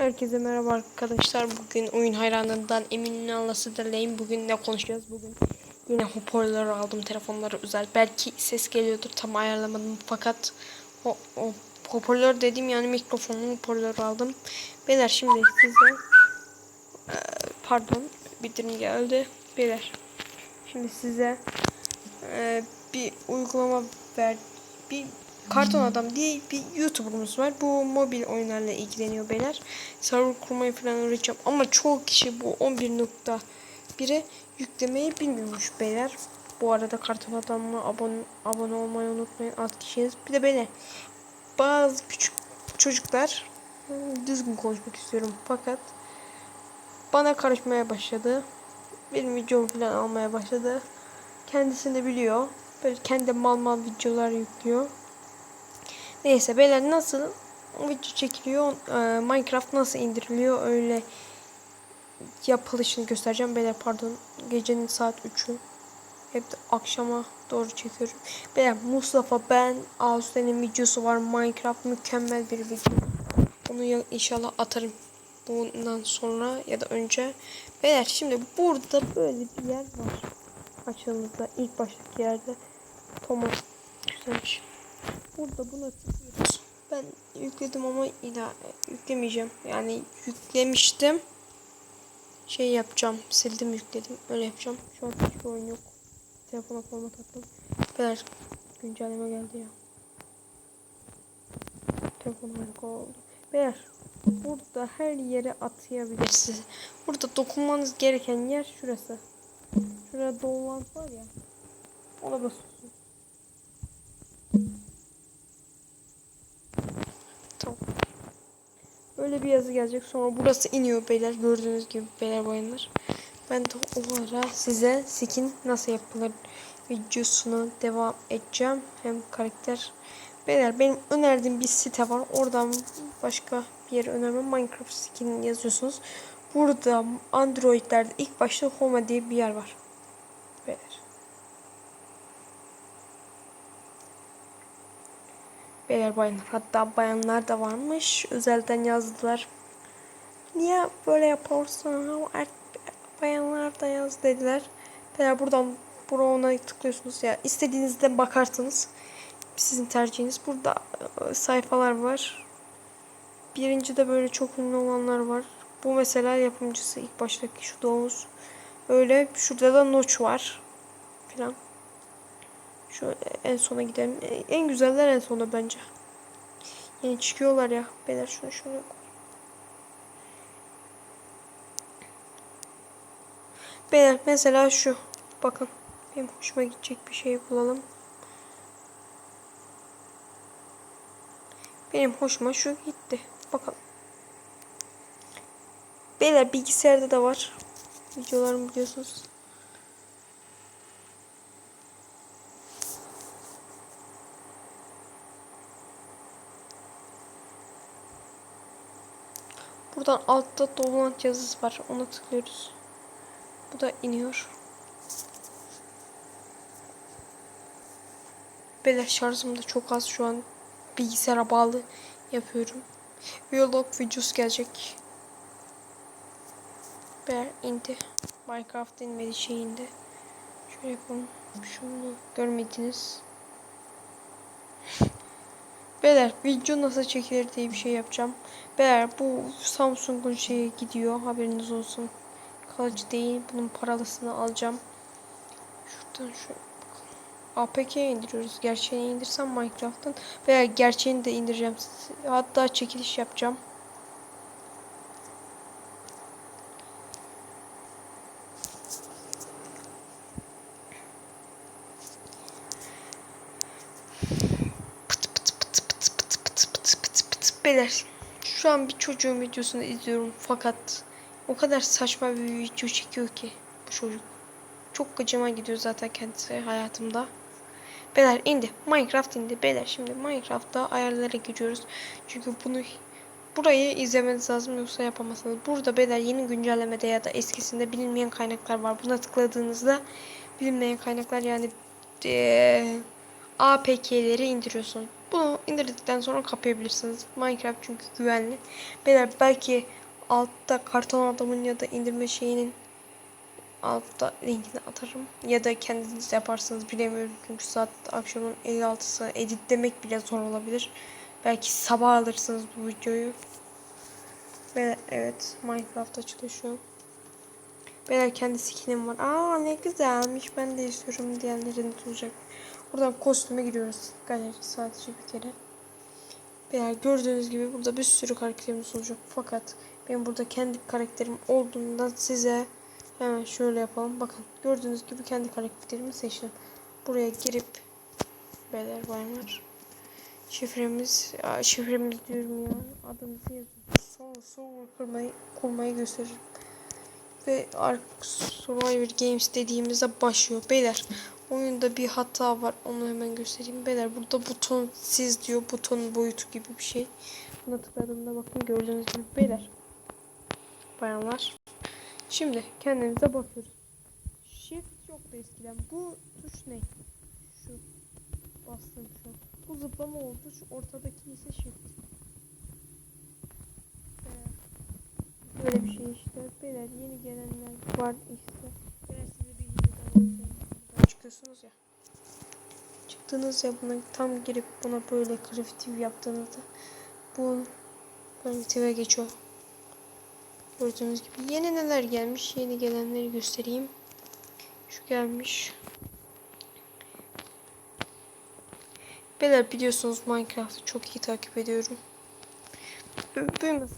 Herkese merhaba arkadaşlar. Bugün oyun hayranından Emin Ünal'la sizlerleyim. Bugün ne konuşacağız? Bugün yine hoparlör aldım. Telefonları özel. Belki ses geliyordur. Tam ayarlamadım. Fakat o, o hoparlör dediğim yani mikrofonun hoparlörü aldım. Beyler şimdi size e, pardon bildirim geldi. Beyler şimdi size e, bir uygulama ver bir Karton Adam diye bir YouTuber'ımız var. Bu mobil oyunlarla ilgileniyor beyler. Server kurmayı falan öğreteceğim. Ama çoğu kişi bu 11.1'e yüklemeyi bilmiyormuş beyler. Bu arada Karton Adam'a abone, abone olmayı unutmayın. Alt kişiyiz. Bir de beni bazı küçük çocuklar hmm, düzgün konuşmak istiyorum. Fakat bana karışmaya başladı. Benim videomu falan almaya başladı. Kendisini biliyor. Böyle kendi mal mal videolar yüklüyor. Neyse beyler nasıl video çekiliyor e, Minecraft nasıl indiriliyor öyle yapılışını göstereceğim. Beyler pardon gecenin saat 3'ü hep de akşama doğru çekiyorum. Beyler Mustafa ben Ağustos'un videosu var. Minecraft mükemmel bir video. Onu inşallah atarım bundan sonra ya da önce. Beyler şimdi burada böyle bir yer var. Açığımızda ilk baştaki yerde Thomas Burada buna tıklıyoruz. Ben yükledim ama yine yüklemeyeceğim. Yani yüklemiştim. Şey yapacağım. Sildim yükledim. Öyle yapacağım. Şu an hiçbir oyun yok. Telefona format attım. Beyler güncelleme geldi ya. Telefon harika oldu. Beyler burada her yere atayabilirsiniz. Burada dokunmanız gereken yer şurası. Şurada dolan var ya. Ona basıyorsunuz. Bir yazı gelecek. Sonra burası iniyor beyler. Gördüğünüz gibi beyler bayanlar. Ben de o ara size skin nasıl yapılır videosunu devam edeceğim. Hem karakter. Beyler benim önerdiğim bir site var. Oradan başka bir yere önermem. Minecraft skin yazıyorsunuz. Burada Android'lerde ilk başta Home diye bir yer var. Beyler. Beyler bayanlar. Hatta bayanlar da varmış. Özelden yazdılar. Niye böyle? Er, bayanlar da yaz dediler. Beyler buradan ona tıklıyorsunuz ya. istediğinizde bakarsınız. Sizin tercihiniz. Burada e, sayfalar var. Birinci de böyle çok ünlü olanlar var. Bu mesela yapımcısı ilk baştaki şu Doğuz. Öyle şurada da Notch var. Filan. Şöyle en sona gidelim. En güzeller en sona bence. Yeni çıkıyorlar ya. Beyler şunu şunu. Beyler mesela şu. Bakın. Benim hoşuma gidecek bir şey bulalım. Benim hoşuma şu gitti. Bakalım. Beyler bilgisayarda da var. Videolarımı biliyorsunuz. Buradan altta dolant yazısı var. Ona tıklıyoruz. Bu da iniyor. Beyler şarjım da çok az şu an. Bilgisayara bağlı yapıyorum. Vlog videosu gelecek. Beyler indi. Minecraft inmedi şey indi. Şöyle yapalım. Şunu görmediniz. Beyler video nasıl çekilir diye bir şey yapacağım. Beyler bu Samsung'un şeyi gidiyor haberiniz olsun. Kalıcı değil. Bunun paralısını alacağım. Şuradan şu APK indiriyoruz. Gerçeğini indirsem Minecraft'tan veya gerçeğini de indireceğim. Hatta çekiliş yapacağım. Beyler şu an bir çocuğun videosunu izliyorum fakat o kadar saçma bir video çekiyor ki bu çocuk. Çok gıcıma gidiyor zaten kendisi hayatımda. Beyler indi. Minecraft indi. Beyler şimdi Minecraft'ta ayarlara giriyoruz. Çünkü bunu burayı izlemeniz lazım yoksa yapamazsınız. Burada beyler yeni güncellemede ya da eskisinde bilinmeyen kaynaklar var. Buna tıkladığınızda bilinmeyen kaynaklar yani ee, APK'leri indiriyorsun. Bunu indirdikten sonra kapayabilirsiniz. Minecraft çünkü güvenli. Beyler belki altta karton adamın ya da indirme şeyinin altta linkini atarım. Ya da kendiniz yaparsınız bilemiyorum. Çünkü saat akşamın 56'sı editlemek bile zor olabilir. Belki sabah alırsınız bu videoyu. Ve evet Minecraft an. Beyler kendi skinim var. Aa ne güzelmiş ben de istiyorum diyenlerin tutacak. Buradan kostüme giriyoruz. Galeri sadece bir kere. Beyler gördüğünüz gibi burada bir sürü karakterimiz olacak. Fakat ben burada kendi karakterim olduğundan size hemen şöyle yapalım. Bakın gördüğünüz gibi kendi karakterimi seçtim. Buraya girip beyler bayanlar şifremiz ya şifremiz diyorum ya adımızı yazıyoruz. Sonra sonra kurmayı, kurmayı gösteririm. Ve Ark Survivor Games dediğimizde başlıyor. Beyler oyunda bir hata var. Onu hemen göstereyim. Beyler burada buton siz diyor. Butonun boyutu gibi bir şey. Buna tıkladığımda bakın gördüğünüz gibi beyler. Bayanlar. Şimdi kendimize bakıyoruz. Shift yoktu eskiden. Bu tuş ne? Şu. Bastım şu. Bu zıplama oldu. Şu ortadaki ise shift. Ee, Böyle bir şey işte. Beyler yeni gelenler var işte. Beyler size bir video daha göstereyim. Buradan çıkıyorsunuz ya. Çıktığınız ya buna tam girip buna böyle creative yaptığınızda bu creative'e geçiyor. Gördüğünüz gibi yeni neler gelmiş. Yeni gelenleri göstereyim. Şu gelmiş. Beyler biliyorsunuz Minecraft'ı çok iyi takip ediyorum. Bü- Büyümesin.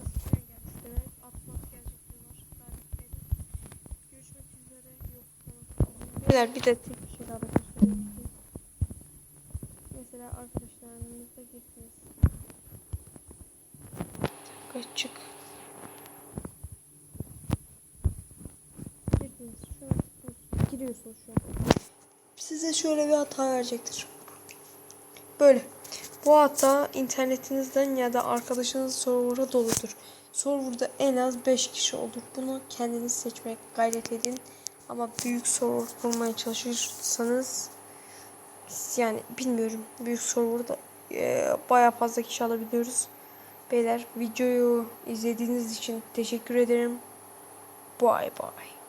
Beyler bir de tek bir şey daha da göstereyim. Mesela arkadaşlarınızla gittiniz. Kaç çık. Girdiniz. Şuna tıklıyorsunuz. Giriyorsunuz şu an. Size şöyle bir hata verecektir. Böyle. Bu hata internetinizden ya da arkadaşınız server'a doludur. Server'da en az 5 kişi olur. Bunu kendiniz seçmeye gayret edin. Ama büyük server kurmaya çalışırsanız yani bilmiyorum. Büyük server'da e, bayağı fazla kişi alabiliyoruz. Beyler videoyu izlediğiniz için teşekkür ederim. Bye bye.